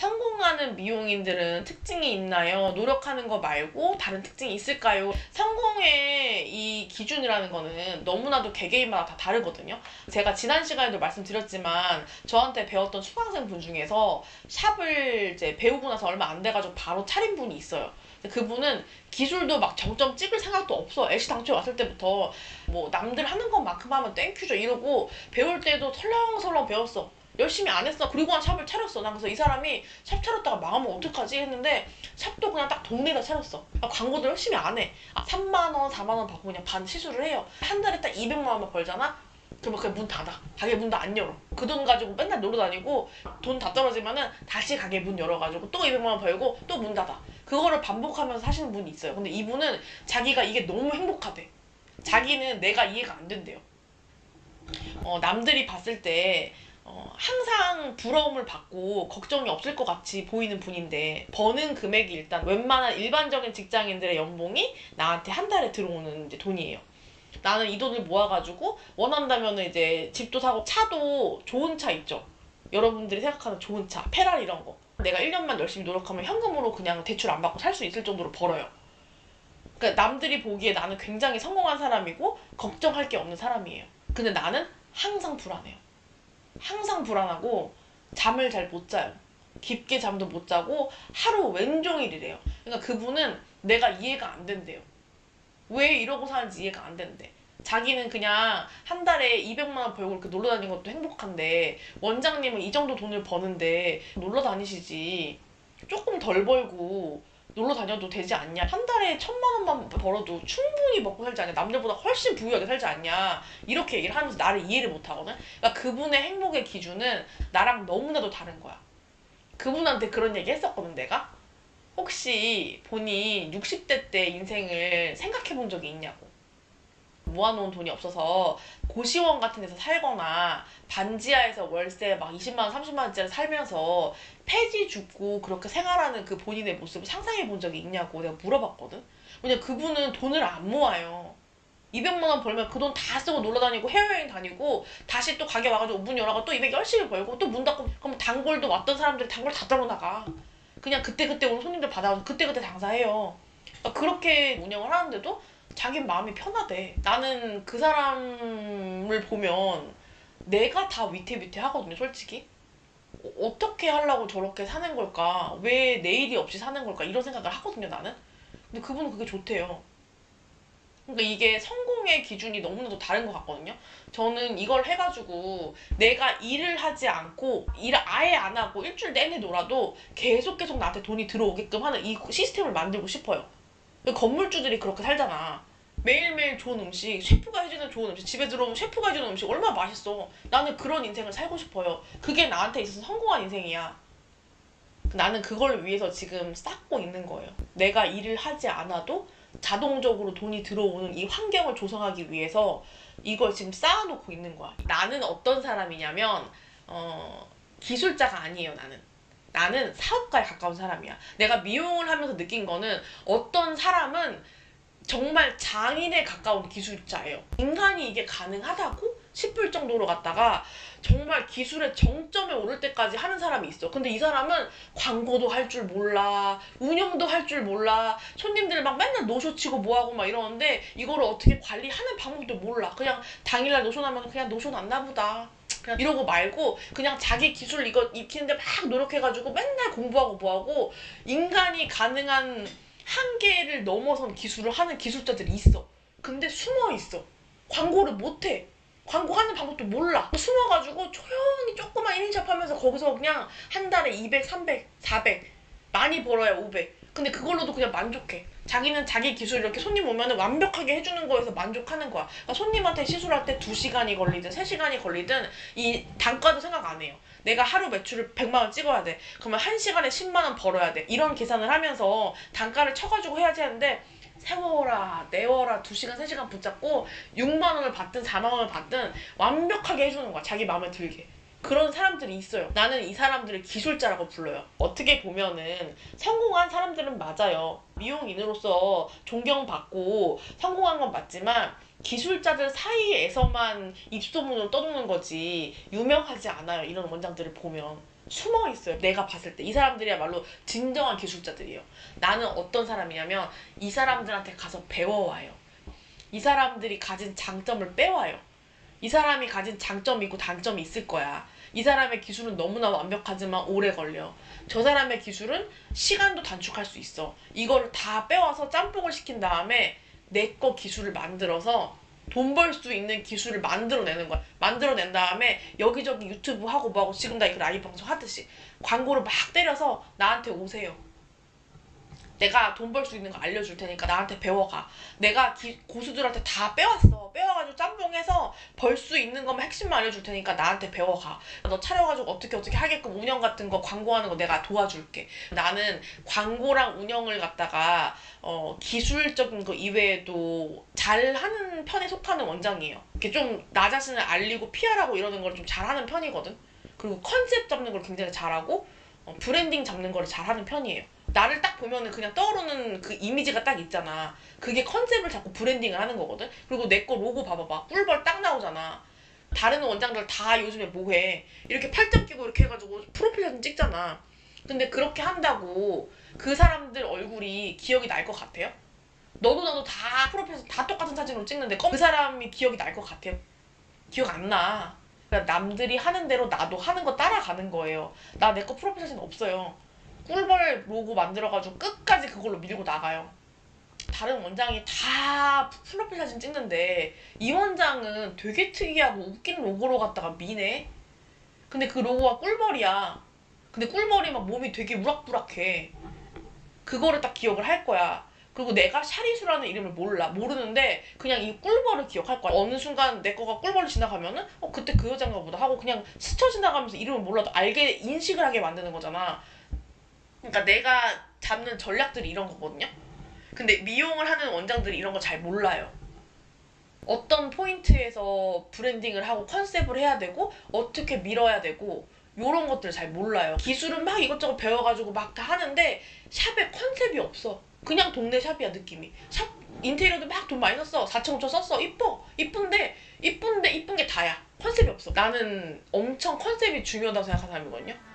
성공하는 미용인들은 특징이 있나요? 노력하는 거 말고 다른 특징이 있을까요? 성공의 이 기준이라는 거는 너무나도 개개인마다 다 다르거든요. 제가 지난 시간에도 말씀드렸지만 저한테 배웠던 수강생 분 중에서 샵을 이제 배우고 나서 얼마 안 돼가지고 바로 차린 분이 있어요. 그분은 기술도 막 정점 찍을 생각도 없어. 애시 당초 왔을 때부터 뭐 남들 하는 것만큼 하면 땡큐죠 이러고 배울 때도 설렁설렁 배웠어. 열심히 안 했어. 그리고 한 샵을 차렸어. 난 그래서 이 사람이 샵 차렸다가 망하면 어떡하지 했는데 샵도 그냥 딱 동네에다 차렸어. 아, 광고도 열심히 안 해. 아, 3만 원, 4만 원 받고 그냥 반 시술을 해요. 한 달에 딱 200만 원만 벌잖아. 그러면 그냥 문 닫아. 가게 문도 안 열어. 그 돈 가지고 맨날 놀러 다니고 돈 다 떨어지면은 다시 가게 문 열어가지고 또 200만 원 벌고 또 문 닫아. 그거를 반복하면서 사시는 분이 있어요. 근데 이분은 자기가 이게 너무 행복하대. 자기는 내가 이해가 안 된대요. 어, 남들이 봤을 때 어, 항상 부러움을 받고 걱정이 없을 것 같이 보이는 분인데 버는 금액이 일단 웬만한 일반적인 직장인들의 연봉이 나한테 한 달에 들어오는 이제 돈이에요. 나는 이 돈을 모아가지고 원한다면 이제 집도 사고 차도 좋은 차 있죠. 여러분들이 생각하는 좋은 차, 페라리 이런 거. 내가 1년만 열심히 노력하면 현금으로 그냥 대출 안 받고 살 수 있을 정도로 벌어요. 그러니까 남들이 보기에 나는 굉장히 성공한 사람이고 걱정할 게 없는 사람이에요. 근데 나는 항상 불안해요. 항상 불안하고 잠을 잘 못 자요. 깊게 잠도 못 자고 하루 왼종일이래요. 그러니까 그분은 내가 이해가 안 된대요. 왜 이러고 사는지 이해가 안 된대. 자기는 그냥 한 달에 200만 원 벌고 이렇게 놀러 다니는 것도 행복한데 원장님은 이 정도 돈을 버는데 놀러 다니시지 조금 덜 벌고 놀러 다녀도 되지 않냐. 한 달에 천만 원만 벌어도 충분히 먹고 살지 않냐. 남들보다 훨씬 부유하게 살지 않냐. 이렇게 얘기를 하면서 나를 이해를 못 하거든. 그러니까 그분의 행복의 기준은 나랑 너무나도 다른 거야. 그분한테 그런 얘기 했었거든 내가. 혹시 본인 60대 때 인생을 생각해 본 적이 있냐고 모아놓은 돈이 없어서 고시원 같은 데서 살거나 반지하에서 월세 막 20만원 30만원짜리 살면서 폐지 죽고 그렇게 생활하는 그 본인의 모습을 상상해 본 적이 있냐고 내가 물어봤거든. 왜냐 그분은 돈을 안 모아요. 200만 원 벌면 그 돈 다 쓰고 놀러 다니고 해외여행 다니고 다시 또 가게 와가지고 문 열어가 또 200 열심히 벌고 또 문 닫고 그럼 단골도 왔던 사람들이 단골 다 떨어 나가 그냥 그때그때 오는 손님들 받아가서 그때그때 장사해요. 그러니까 그렇게 운영을 하는데도 자기 마음이 편하대. 나는 그 사람을 보면 내가 다 위태위태 하거든요, 솔직히. 어, 어떻게 하려고 저렇게 사는 걸까? 왜 내일이 없이 사는 걸까? 이런 생각을 하거든요, 나는. 근데 그분은 그게 좋대요. 그러니까 이게 성공의 기준이 너무나도 다른 것 같거든요. 저는 이걸 해가지고 내가 일을 하지 않고 일을 아예 안 하고 일주일 내내 놀아도 계속 계속 나한테 돈이 들어오게끔 하는 이 시스템을 만들고 싶어요. 건물주들이 그렇게 살잖아. 매일매일 좋은 음식, 셰프가 해주는 좋은 음식, 집에 들어오면 셰프가 해주는 음식 얼마나 맛있어. 나는 그런 인생을 살고 싶어요. 그게 나한테 있어서 성공한 인생이야. 나는 그걸 위해서 지금 쌓고 있는 거예요. 내가 일을 하지 않아도 자동적으로 돈이 들어오는 이 환경을 조성하기 위해서 이걸 지금 쌓아놓고 있는 거야. 나는 어떤 사람이냐면, 어, 기술자가 아니에요, 나는. 나는 사업가에 가까운 사람이야. 내가 미용을 하면서 느낀 거는 어떤 사람은 정말 장인에 가까운 기술자예요. 인간이 이게 가능하다고 싶을 정도로 갔다가 정말 기술의 정점에 오를 때까지 하는 사람이 있어. 근데 이 사람은 광고도 할 줄 몰라, 운영도 할 줄 몰라, 손님들 막 맨날 노쇼 치고 뭐하고 막 이러는데 이거를 어떻게 관리하는 방법도 몰라. 그냥 당일날 노쇼 나면 그냥 노쇼 났나 보다. 그냥 이러고 말고 그냥 자기 기술 이거 익히는데 막 노력해가지고 맨날 공부하고 뭐하고 인간이 가능한 한계를 넘어선 기술을 하는 기술자들이 있어. 근데 숨어 있어. 광고를 못 해. 광고하는 방법도 몰라. 숨어가지고 조용히 조그만 1인샵 하면서 거기서 그냥 한 달에 200, 300, 400 많이 벌어야 500. 근데 그걸로도 그냥 만족해. 자기는 자기 기술 이렇게 손님 오면 완벽하게 해주는 거에서 만족하는 거야. 그러니까 손님한테 시술할 때 2시간이 걸리든 3시간이 걸리든 이 단가도 생각 안 해요. 내가 하루 매출을 100만 원 찍어야 돼. 그러면 1시간에 10만 원 벌어야 돼. 이런 계산을 하면서 단가를 쳐가지고 해야지 하는데 세워라, 내워라, 2시간, 3시간 붙잡고 6만 원을 받든 4만 원을 받든 완벽하게 해주는 거야. 자기 마음에 들게. 그런 사람들이 있어요. 나는 이 사람들을 기술자라고 불러요. 어떻게 보면은 성공한 사람들은 맞아요. 미용인으로서 존경받고 성공한 건 맞지만 기술자들 사이에서만 입소문을 떠도는 거지 유명하지 않아요. 이런 원장들을 보면. 숨어 있어요. 내가 봤을 때 이 사람들이야말로 진정한 기술자들이에요. 나는 어떤 사람이냐면 이 사람들한테 가서 배워와요. 이 사람들이 가진 장점을 빼와요. 이 사람이 가진 장점이 있고 단점이 있을 거야. 이 사람의 기술은 너무나 완벽하지만 오래 걸려. 저 사람의 기술은 시간도 단축할 수 있어. 이거를 다 빼와서 짬뽕을 시킨 다음에 내 거 기술을 만들어서 돈 벌 수 있는 기술을 만들어내는 거야. 만들어낸 다음에 여기저기 유튜브 하고 뭐하고 지금 나 이거 라이브 방송 하듯이 광고를 막 때려서 나한테 오세요. 내가 돈 벌 수 있는 거 알려줄 테니까 나한테 배워가. 내가 기- 고수들한테 다 빼왔어. 빼와가지고 짬뽕해서 벌 수 있는 것만 핵심만 알려줄 테니까 나한테 배워가. 너 차려가지고 어떻게 어떻게 하게끔 운영 같은 거 광고하는 거 내가 도와줄게. 나는 광고랑 운영을 갖다가 어, 기술적인 거 이외에도 잘하는 편에 속하는 원장이에요. 이렇게 좀 나 자신을 알리고 PR하고 이러는 걸 좀 잘하는 편이거든. 그리고 컨셉 잡는 걸 굉장히 잘하고 어, 브랜딩 잡는 거를 잘하는 편이에요. 나를 딱 보면은 그냥 떠오르는 그 이미지가 딱 있잖아. 그게 컨셉을 잡고 브랜딩을 하는 거거든. 그리고 내 거 로고 봐봐봐. 꿀벌 딱 나오잖아. 다른 원장들 다 요즘에 뭐해. 이렇게 팔짱 끼고 이렇게 해가지고 프로필 사진 찍잖아. 근데 그렇게 한다고 그 사람들 얼굴이 기억이 날 것 같아요? 너도 나도 다 프로필에서 다 똑같은 사진으로 찍는데 그 사람이 기억이 날 것 같아요? 기억 안 나. 그러니까 남들이 하는 대로 나도 하는 거 따라가는 거예요. 나 내 거 프로필 사진 없어요. 꿀벌 로고 만들어가지고 끝까지 그걸로 밀고 나가요. 다른 원장이 다 프로필 사진 찍는데 이 원장은 되게 특이하고 웃긴 로고로 갖다가 미네. 근데 그 로고가 꿀벌이야. 근데 꿀벌이 막 몸이 되게 우락부락해. 그거를 딱 기억을 할 거야. 그리고 내가 샤리수라는 이름을 몰라. 모르는데 그냥 이 꿀벌을 기억할 거야. 어느 순간 내 거가 꿀벌을 지나가면은 어 그때 그 여잔가 보다 하고 그냥 스쳐 지나가면서 이름을 몰라도 알게 인식을 하게 만드는 거잖아. 그러니까 내가 잡는 전략들이 이런 거거든요. 근데 미용을 하는 원장들이 이런 거 잘 몰라요. 어떤 포인트에서 브랜딩을 하고 컨셉을 해야 되고 어떻게 밀어야 되고 요런 것들 잘 몰라요. 기술은 막 이것저것 배워가지고 막 다 하는데 샵에 컨셉이 없어. 그냥 동네 샵이야 느낌이. 샵 인테리어도 막 돈 많이 썼어. 4천 5천 썼어. 이뻐. 이쁜데 이쁜데 이쁜 게 다야. 컨셉이 없어. 나는 엄청 컨셉이 중요하다고 생각하는 사람이거든요.